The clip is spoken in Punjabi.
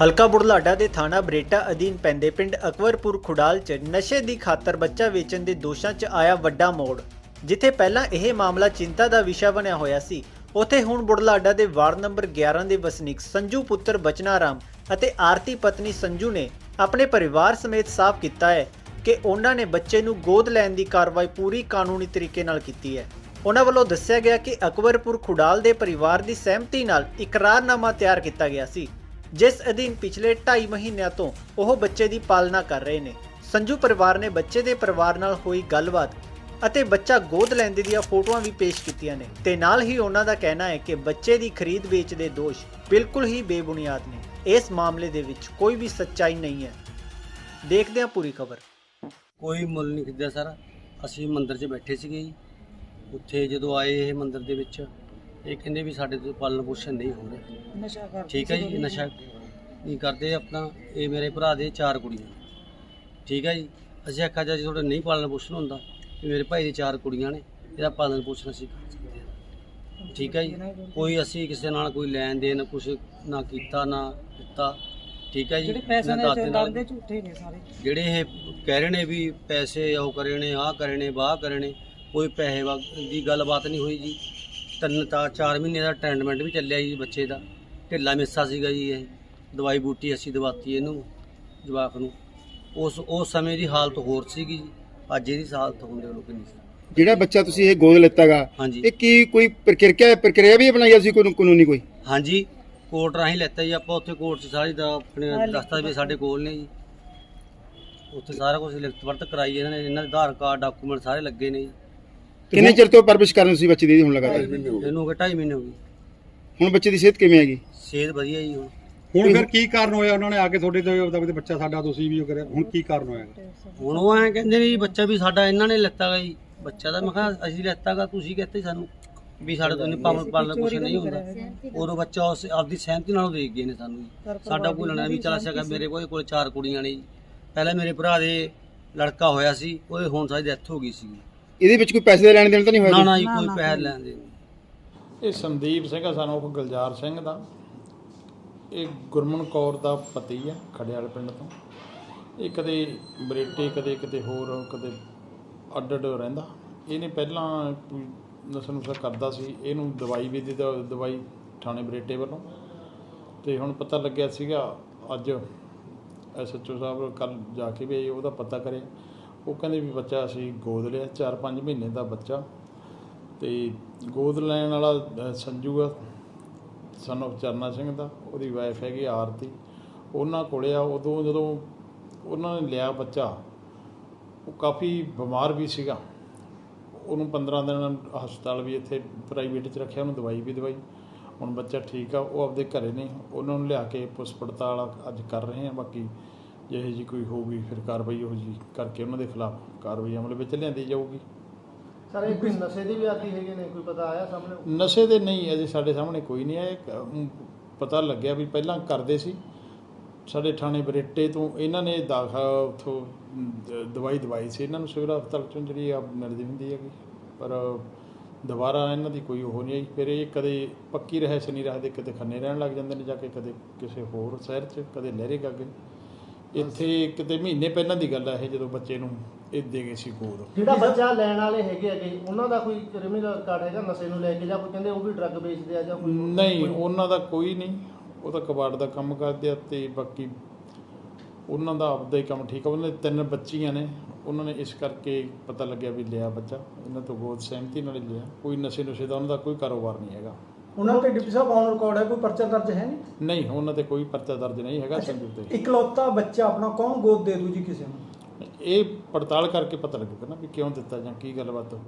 ਹਲਕਾ ਬੁਢਲਾਡਾ ਦੇ ਥਾਣਾ ਬਰੇਟਾ ਅਧੀਨ ਪੈਂਦੇ ਪਿੰਡ ਅਕਬਰਪੁਰ ਖੁਡਾਲ 'ਚ ਨਸ਼ੇ ਦੀ ਖਾਤਰ ਬੱਚਾ ਵੇਚਣ ਦੇ ਦੋਸ਼ਾਂ 'ਚ ਆਇਆ ਵੱਡਾ ਮੋੜ, ਜਿੱਥੇ ਪਹਿਲਾਂ ਇਹ ਮਾਮਲਾ ਚਿੰਤਾ ਦਾ ਵਿਸ਼ਾ ਬਣਿਆ ਹੋਇਆ ਸੀ। ਉੱਥੇ ਹੁਣ ਬੁਢਲਾਡਾ ਦੇ ਵਾਰਡ ਨੰਬਰ 11 ਦੇ ਵਸਨੀਕ ਸੰਜੂ ਪੁੱਤਰ ਬਚਨਾਰਾਮ ਅਤੇ ਆਰਤੀ ਪਤਨੀ ਸੰਜੂ ਨੇ ਆਪਣੇ ਪਰਿਵਾਰ ਸਮੇਤ ਸਾਫ਼ ਕੀਤਾ ਹੈ ਕਿ ਉਹਨਾਂ ਨੇ ਬੱਚੇ ਨੂੰ ਗੋਦ ਲੈਣ ਦੀ ਕਾਰਵਾਈ ਪੂਰੀ ਕਾਨੂੰਨੀ ਤਰੀਕੇ ਨਾਲ ਕੀਤੀ ਹੈ। ਉਹਨਾਂ ਵੱਲੋਂ ਦੱਸਿਆ ਗਿਆ ਕਿ ਅਕਬਰਪੁਰ ਖੁਡਾਲ ਦੇ ਪਰਿਵਾਰ ਦੀ ਸਹਿਮਤੀ ਨਾਲ ਇਕਰਾਰਨਾਮਾ ਤਿਆਰ ਕੀਤਾ ਗਿਆ ਸੀ। ਜਿਸ ਅਧੀਨ ਪਿਛਲੇ 2.5 ਮਹੀਨਿਆਂ ਤੋਂ ਉਹ ਬੱਚੇ ਦੀ ਪਾਲਣਾ ਕਰ ਰਹੇ ਨੇ। ਸੰਜੂ ਪਰਿਵਾਰ ਨੇ ਬੱਚੇ ਦੇ ਪਰਿਵਾਰ ਨਾਲ ਹੋਈ ਗੱਲਬਾਤ ਅਤੇ ਬੱਚਾ ਗੋਦ ਲੈਂਦੇ ਦੀਆਂ ਫੋਟੋਆਂ ਵੀ ਪੇਸ਼ ਕੀਤੀਆਂ ਨੇ। ਤੇ ਨਾਲ ਹੀ ਉਹਨਾਂ ਦਾ ਕਹਿਣਾ ਹੈ ਕਿ ਬੱਚੇ ਦੀ ਖਰੀਦ ਵੇਚ ਦੇ ਦੋਸ਼ ਬਿਲਕੁਲ ਹੀ ਬੇਬੁਨਿਆਦ ਨੇ। ਇਸ ਮਾਮਲੇ ਦੇ ਵਿੱਚ ਕੋਈ ਵੀ ਸੱਚਾਈ ਨਹੀਂ ਹੈ। ਦੇਖਦੇ ਹਾਂ ਪੂਰੀ ਖਬਰ। ਕੋਈ ਮੁੱਲ ਨਹੀਂ ਖਰੀਦਿਆ, ਸਰ। ਅਸੀਂ ਮੰਦਿਰ 'ਚ ਬੈਠੇ ਸੀਗੇ ਜੀ। ਉੱਥੇ ਜਦੋਂ ਆਏ ਇਹ ਮੰਦਿਰ ਦੇ ਵਿੱਚ ਇਹ ਕਹਿੰਦੇ ਵੀ ਸਾਡੇ ਤੋਂ ਪਾਲਣ ਪੋਸ਼ਣ ਨਹੀਂ ਹੋ ਰਿਹਾ। ਨਸ਼ਾ ਕਰਦੇ ਠੀਕ ਹੈ ਜੀ ਨਸ਼ਾ ਨਹੀਂ ਕਰਦੇ ਆਪਣਾ। ਇਹ ਮੇਰੇ ਭਰਾ ਦੇ ਚਾਰ ਕੁੜੀਆਂ। ਠੀਕ ਹੈ ਜੀ ਅਸੀਂ ਆਖਿਆ ਜੇ ਤੁਹਾਡਾ ਨਹੀਂ ਪਾਲਣ ਪੋਸ਼ਣ ਹੁੰਦਾ। ਵੀ ਮੇਰੇ ਭਾਈ ਦੀ ਚਾਰ ਕੁੜੀਆਂ ਨੇ ਇਹਦਾ ਪਾਲਣ ਪੋਸ਼ਣ ਅਸੀਂ ਕਰ ਸਕਦੇ ਹਾਂ। ਠੀਕ ਹੈ ਜੀ ਕੋਈ ਅਸੀਂ ਕਿਸੇ ਨਾਲ ਕੋਈ ਲੈਣ ਦੇਣ ਕੁਛ ਨਾ ਕੀਤਾ ਨਾ ਦਿੱਤਾ। ਠੀਕ ਹੈ ਜੀ ਜਿਹੜੇ ਪੈਸੇ ਨਾ ਤੇ ਝੂਠੇ ਨੇ ਸਾਰੇ। ਜਿਹੜੇ ਇਹ ਕਹਿ ਰਹੇ ਨੇ ਵੀ ਪੈਸੇ ਉਹ ਕਰੇ ਨੇ ਆਹ ਕਰੇ ਨੇ ਬਾਹ ਕਰੇ ਨੇ ਕੋਈ ਪੈਸੇ ਦੀ ਗੱਲਬਾਤ ਨਹੀਂ ਹੋਈ ਜੀ। ਤਿੰਨ ਤਾਂ 4 ਮਹੀਨੇ ਦਾ ਟ੍ਰੀਟਮੈਂਟ ਵੀ ਚੱਲਿਆ ਜੀ ਬੱਚੇ ਦਾ। ਢਿੱਲਾ ਮਿੱਸਾ ਸੀਗਾ ਜੀ ਇਹ। ਦਵਾਈ ਬੂਟੀ ਅਸੀਂ ਦਵਾਤੀ ਇਹਨੂੰ ਜਵਾਕ ਨੂੰ। ਉਸ ਉਸ ਸਮੇਂ ਦੀ ਹਾਲਤ ਹੋਰ ਸੀਗੀ ਜੀ। ਅੱਜ ਇਹਦੀ ਹਾਲਤ ਹੁੰਦੇ ਲੋਕ ਨਹੀਂ ਸੀ। ਜਿਹੜਾ ਬੱਚਾ ਤੁਸੀਂ ਇਹ ਗੋਦ ਲੈਤਾਗਾ ਹਾਂਜੀ। ਇਹ ਕੀ ਕੋਈ ਪ੍ਰਕਿਰਿਆ ਪ੍ਰਕਿਰਿਆ ਵੀ ਬਣਾਈ ਅਸੀਂ ਕੋਈ ਕਾਨੂੰਨੀ ਕੋਈ? ਹਾਂਜੀ ਕੋਰਟ ਰਾਹੀਂ ਲੈਤਾ ਜੀ। ਆਪਾਂ ਉੱਥੇ ਕੋਰਟ 'ਚ ਸਾਰੀ ਦਾ ਆਪਣੇ ਦਸਤਾਵੇਜ਼ ਸਾਡੇ ਕੋਲ ਨੇ ਜੀ। ਉੱਥੇ ਸਾਰਾ ਕੁਝ ਲਿਖਤ ਵਰਤ ਕਰਾਈ ਇਹਨਾਂ ਨੇ। ਇਹਨਾਂ ਦੇ ਆਧਾਰ ਕਾਰਡ ਡਾਕੂਮੈਂਟ ਸਾਰੇ ਲੱਗੇ ਨੇ ਜੀ। ਕਿੰਨੇ ਚਿਰ ਤੋਂ ਪਰਵਿਸ਼ ਕਰਨ ਤੁਸੀਂ ਬੱਚੇ ਦੀ ਹੁਣ ਲਗਾਤਾਰ? ਇਹਨੂੰ ਹੋ ਗਏ। 2.5 ਮਹੀਨੇ ਹੋ ਗਏ। ਹੁਣ ਬੱਚੇ ਦੀ ਸਿਹਤ ਕਿਵੇਂ ਹੈਗੀ? ਸਿਹਤ ਵਧੀਆ ਜੀ ਹੁਣ। ਹੁਣ ਫਿਰ ਕੀ ਕਾਰਨ ਹੋਇਆ ਉਹਨਾਂ ਨੇ ਆ ਕੇ ਤੁਹਾਡੇ ਤੋਂ ਉਹਦਾ ਵੀ ਬੱਚਾ ਸਾਡਾ ਤੁਸੀਂ ਵੀ ਉਹ ਕਰਿਆ? ਹੁਣ ਕੀ ਕਾਰਨ ਹੋਇਆ? ਹੁਣ ਉਹ ਐਂ ਕਹਿੰਦੇ ਨੇ ਜੀ ਬੱਚਾ ਵੀ ਸਾਡਾ ਇਹਨਾਂ ਨੇ ਲੈਤਾ ਗਾ ਜੀ। ਬੱਚਾ ਤਾਂ ਮੈਂ ਕਿਹਾ ਅਸੀਂ ਲੈਤਾ ਗਾ ਤੁਸੀਂ ਕਹਤੇ ਸਾਨੂੰ ਵੀ ਸਾਡੇ ਤੋਂ ਨਹੀਂ ਪਾਲਣ ਪਾਲਣ ਕੁਛ ਨਹੀਂ ਹੁੰਦਾ। ਉਦੋਂ ਬੱਚਾ ਉਸ ਆਪਦੀ ਸਹਿਮਤੀ ਨਾਲ ਦੇ ਗਏ ਨੇ ਸਾਨੂੰ ਜੀ। ਸਾਡਾ ਕੋਈ ਲੈਣਾ ਵੀ ਚਲਾ ਸਕਾ ਮੇਰੇ ਕੋਲ ਕੋਲ ਚਾਰ ਕੁੜੀਆਂ ਨੇ ਜੀ। ਪਹਿਲਾਂ ਮੇਰੇ ਭਰਾ ਦੇ ਲੜਕਾ ਹੋਇਆ ਸੀ ਉਹਦੇ ਹੁਣ ਸਾਡੀ ਡੈਥ ਹੋ ਗਈ ਸੀ। ਇਹਦੇ ਵਿੱਚ ਕੋਈ ਪੈਸੇ ਦਾ ਲੈਣ ਦੇਣ ਤਾਂ ਨਹੀਂ ਨਾ ਹੋਇਆ ਨਾ ਜੀ ਕੋਈ ਪੈਸੇ ਲੈਣ ਦੇ ਇਹ ਸੰਦੀਪ ਸਿੰਘ ਆ ਸਾਨੂੰ ਉਹ ਗੁਲਜ਼ਾਰ ਸਿੰਘ ਦਾ। ਇਹ ਗੁਰਮਨ ਕੌਰ ਦਾ ਪਤੀ ਆ ਖੜਿਆਲ ਪਿੰਡ ਤੋਂ। ਇਹ ਕਦੇ ਬਰੇਟੇ ਕਦੇ ਕਿਤੇ ਹੋਰ ਕਦੇ ਅੱਡ ਅੱਡ ਰਹਿੰਦਾ। ਇਹਨੇ ਪਹਿਲਾਂ ਕੋਈ ਨਸ਼ਾ ਨੁਸ਼ਾ ਕਰਦਾ ਸੀ। ਇਹਨੂੰ ਦਵਾਈ ਵੀ ਦਿੱਤਾ ਦਵਾਈ ਥਾਣੇ ਬਰੇਟੇ ਵੱਲੋਂ। ਤੇ ਹੁਣ ਪਤਾ ਲੱਗਿਆ ਸੀਗਾ ਅੱਜ ਐਸਐਚਓ ਸਾਹਿਬ ਕੱਲ ਜਾ ਕੇ ਵੀ ਉਹਦਾ ਪਤਾ ਕਰੇ ਉਹ ਕਹਿੰਦੇ ਵੀ ਬੱਚਾ ਅਸੀਂ ਗੋਦ ਲਿਆ 4-5 ਮਹੀਨੇ ਦਾ ਬੱਚਾ। ਤੇ ਗੋਦ ਲੈਣ ਵਾਲਾ ਸੰਜੂ ਆ ਸਨ of ਚਰਨਾ ਸਿੰਘ ਦਾ, ਉਹਦੀ ਵਾਈਫ ਹੈਗੀ ਆਰਤੀ। ਉਹਨਾਂ ਕੋਲੇ ਆ, ਉਦੋਂ ਜਦੋਂ ਉਹਨਾਂ ਨੇ ਲਿਆ ਬੱਚਾ, ਉਹ ਕਾਫੀ ਬਿਮਾਰ ਵੀ ਸੀਗਾ। ਉਹਨੂੰ 15 ਦਿਨ ਹਸਪਤਾਲ ਵੀ ਇੱਥੇ ਪ੍ਰਾਈਵੇਟ 'ਚ ਰੱਖਿਆ, ਉਹਨੂੰ ਦਵਾਈ ਵੀ ਦਵਾਈ। ਹੁਣ ਬੱਚਾ ਠੀਕ ਆ, ਉਹ ਆਪਦੇ ਘਰੇ ਨੇ, ਉਹਨਾਂ ਨੂੰ ਲਿਆ ਕੇ ਪੁਲਿਸ ਪੜਤਾਲ ਅੱਜ ਕਰ ਰਹੇ ਆ, ਬਾਕੀ ਜਿਹੇ ਜੀ ਕੋਈ ਹੋਊਗੀ ਫਿਰ ਕਾਰਵਾਈ ਉਹ ਜੀ ਕਰਕੇ ਉਹਨਾਂ ਦੇ ਖਿਲਾਫ ਕਾਰਵਾਈ ਅਮਲ ਵਿੱਚ ਲਿਆਂਦੀ ਜਾਊਗੀ। ਸਰ ਇਹ ਕੋਈ ਨਸ਼ੇ ਦੀ ਵੀ ਆਦੀ ਹੈਗੇ ਨੇ? ਕੋਈ ਪਤਾ ਆਇਆ ਸਾਹਮਣੇ? ਨਸ਼ੇ ਦੇ ਨਹੀਂ ਅਜੇ ਸਾਡੇ ਸਾਹਮਣੇ ਕੋਈ ਨਹੀਂ ਆਇਆ। ਇੱਕ, ਅਮ, ਪਤਾ ਲੱਗਿਆ ਵੀ ਪਹਿਲਾਂ ਕਰਦੇ ਸੀ। ਸਾਡੇ ਥਾਣੇ ਬਰੇਟੇ ਤੋਂ ਇਹਨਾਂ ਨੇ ਦਾਖਾ ਉਥੋਂ ਦਵਾਈ ਦਵਾਈ ਸੀ ਇਹਨਾਂ ਨੂੰ। ਸਿਵਲ ਹਸਪਤਾਲ ਚੋਂ ਜਿਹੜੀ ਆ ਮਿਲਦੀ ਹੁੰਦੀ ਹੈਗੀ। ਪਰ ਦੁਬਾਰਾ ਇਹਨਾਂ ਦੀ ਕੋਈ ਉਹ ਨਹੀਂ ਆਈ। ਫਿਰ ਇਹ ਕਦੇ ਪੱਕੀ ਰਹਿਸ਼ ਨਹੀਂ ਰੱਖਦੇ ਕਿਤੇ ਖੰਨੇ ਰਹਿਣ ਲੱਗ ਜਾਂਦੇ ਨੇ ਜਾ ਕੇ ਕਦੇ ਕਿਸੇ ਹੋਰ ਸ਼ਹਿਰ 'ਚ ਕਦੇ ਲਹਿਰੇ ਗਾਗੇ। ਇੱਥੇ ਕਿਤੇ ਮਹੀਨੇ ਪਹਿਲਾਂ ਦੀ ਗੱਲ ਹੈ ਇਹ ਜਦੋਂ ਬੱਚੇ ਨੂੰ ਇਹ ਦੇ ਗਏ ਸੀ ਗੋਦ ਜਿਹੜਾ ਬੱਚਾ ਲੈਣ ਵਾਲੇ ਹੈਗੇ ਹੈਗੇ ਉਹਨਾਂ ਦਾ ਕੋਈ ਕ੍ਰਿਮੀਨਲ ਰਿਕਾਰਡ ਹੈਗਾ ਨਸ਼ੇ ਨੂੰ ਲੈ ਕੇ ਜਾਂ ਕੋਈ ਕਹਿੰਦੇ ਉਹ ਵੀ ਡਰੱਗ ਵੇਚਦੇ ਆ ਜਾਂ ਕੋਈ ਨਹੀਂ ਉਹਨਾਂ ਦਾ ਕੋਈ ਨਹੀਂ। ਉਹ ਤਾਂ ਕਬਾੜ ਦਾ ਕੰਮ ਕਰਦੇ ਆ ਤੇ ਬਾਕੀ ਉਹਨਾਂ ਦਾ ਆਪਦਾ ਹੀ ਕੰਮ ਠੀਕ ਆ। ਉਹਨਾਂ ਦੇ ਤਿੰਨ ਬੱਚੀਆਂ ਨੇ। ਉਹਨਾਂ ਨੇ ਇਸ ਕਰਕੇ ਪਤਾ ਲੱਗਿਆ ਵੀ ਲਿਆ ਬੱਚਾ। ਇਹਨਾਂ ਤੋਂ ਗੋਦ ਸਹਿਮਤੀ ਨਾਲ ਲਿਆ। ਕੋਈ ਨਸ਼ੇ ਨੁਸ਼ੇ ਦਾ ਉਹਨਾਂ ਦਾ ਕੋਈ ਕਾਰੋਬਾਰ ਨਹੀਂ ਹੈਗਾ। ਉਹਨਾਂ ਤੇ ਡਿਪਟੀ ਸਾਹਿਬ ਔਨ ਰਿਕਾਰਡ ਹੈ ਕੋਈ ਪਰਚਾ ਦਰਜ ਹੈ ਨਹੀਂ? ਨਹੀਂ ਉਹਨਾਂ ਤੇ ਕੋਈ ਪਰਚਾ ਦਰਜ ਨਹੀਂ ਹੈਗਾ ਸੰਜੂ ਤੇ। ਇਕਲੌਤਾ ਬੱਚਾ ਆਪਣਾ ਕੌਣ ਗੋਦ ਦੇ ਦੂ ਜੀ ਕਿਸੇ ਨੂੰ? ਇਹ ਪੜਤਾਲ ਕਰਕੇ ਪਤਾ ਲੱਗੇਗਾ ਨਾ ਵੀ ਕਿਉਂ ਦਿੱਤਾ ਜਾਂ ਕੀ ਗੱਲਬਾਤ ਹੋਈ